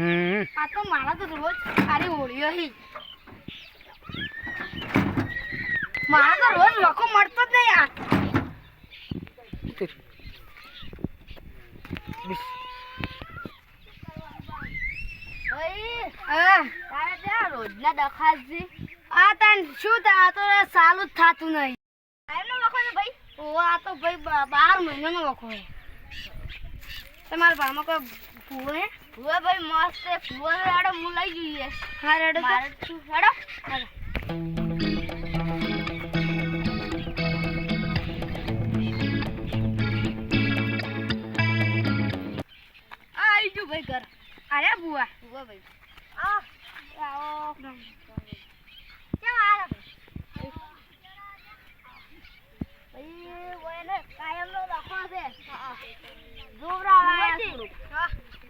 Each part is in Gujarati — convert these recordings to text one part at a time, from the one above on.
આ તો મારા તો રોજ ખાલી હોળીઓ હી. મારા તો રોજ વખો મળતો જ નહીં આ. રોજના દખાત છે? આ તન શું આ તો સારું જ થતું નહીં. વખો છે ભાઈ? ઓ આ તો ભાઈ બાર મહિનાનો વખો લખો તમારા ભામાં કોઈ ફૂવો હે ભાઈ મસ્ત છે. ફૂવો હેડો હું લઈ જઈએ હા રેડો મારે શું હેડો હેડો આ આવી ગયું ભાઈ ઘર. અરે બુઆ. બુઆ ભાઈ. આ. આવો કેમ આયા ભાઈ? ઓયને કાયમનો વખો છે જોવરા આયા થોડુંક.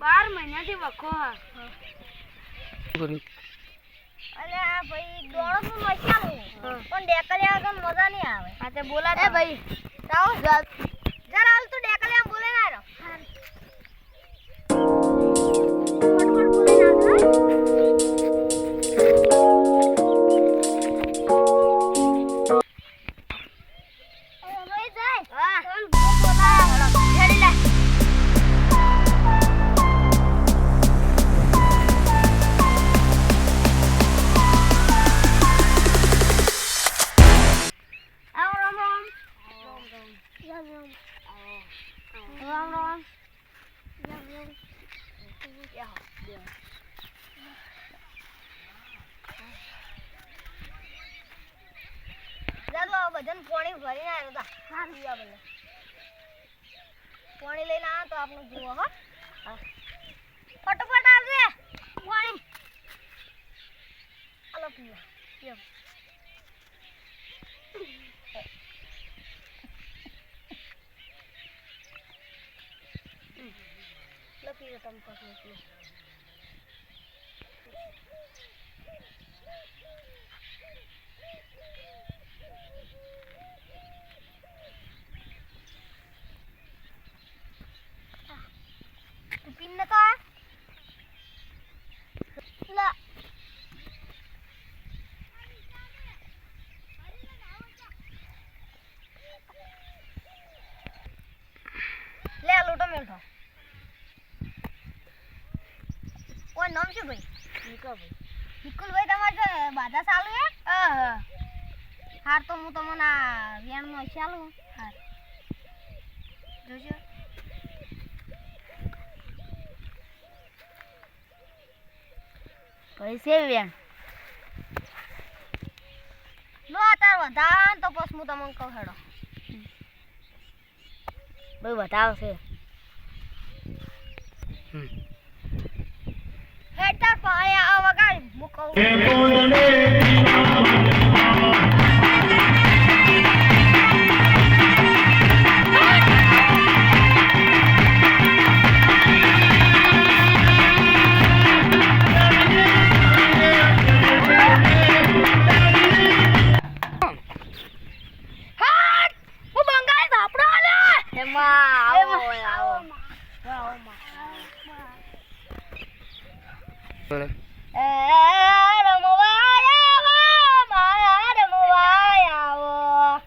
બાર મહિનાથી વખો હા. અલે આ ભાઈ દોડો મચાલું પણ ડેકલિયા આગળ મજા નહીં આવે. આ તે બોલા ભાઈ તાવ રામ રામ ચાલો બધાને પોણી ભરીને આવ્યો તા હા પીવા બને પોણી લઈને આવો તો આપણે જુઓ હા. ફટાફટ આવજે પોણી હાલો પીવા પીવો. લો પીવો તમે પછી પીવો તું પીને તો આ લા લે આ લોટો મેલતો ઓ નામ શું ભાઈ નિકુલભાઈ તમારે જો બાધા ચાલુ હે હાર તો હું તમને આ વ્યાણમાં ચાલુ હાર. જોજો. પૈસે વ્યાણ લો તાર વધાન તો પછી હું તમને કહું હેડો. ભાઈ વધાવશે હમ. તાર પાણી આ વગાડ હું કહું હાટ! હું બંગાળી ધાપડો આલ્યો! એમાં આવો એમાં આવો આવો, બોલો. એ રમવા આવો, રમવા આવો.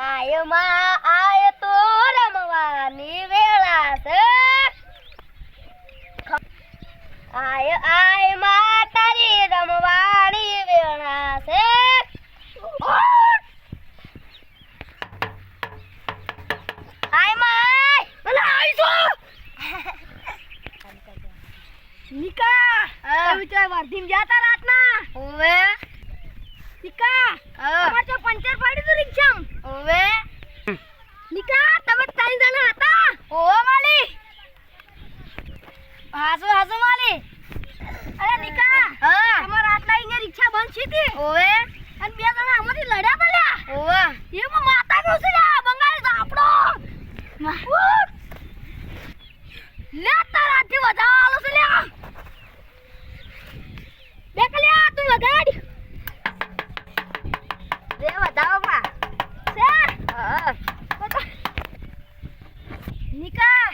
આયમાં આય તો રમવાની વેળા છે આય આયમાં તારી રમવાની વેળા છે આયમાં મને આવીશું નિકા તો વર્ધીમ જાતા રાતના. ઓવે નિકા અમાર તો પંચર પાડી દો રિક્ષામ. ઓવે નિકા તમે ત્રણ જણા હતા. ઓ માલી હાસો હાસો માલી અરે નિકા હા. તમારા આટલા અહીંયા રિક્ષા બંધ છે તે ઓવે અને બે જણા આમાંથી લડ્યા પડ્યા. ઓવે એમાં માતા નો છે લા બંગાળી સાપડો લે તારાથી વધારે આલો છે લ્યા બે બે વધાવો માં છે હા. નિકા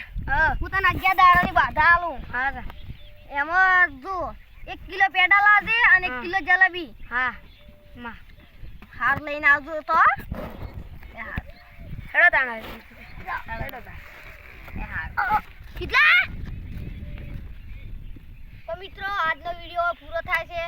હું. તને અગિયાર દાડાની બાધા આલું હા. એમાં જો એક કિલો પેડા લાવજે અને એક. કિલો જલેબી. હા. માં. હાર લઈને આવજો તો. હેડો તાણા હેડો હાર. કેટલા તો મિત્રો આજનો વીડિયો પૂરો થાય છે.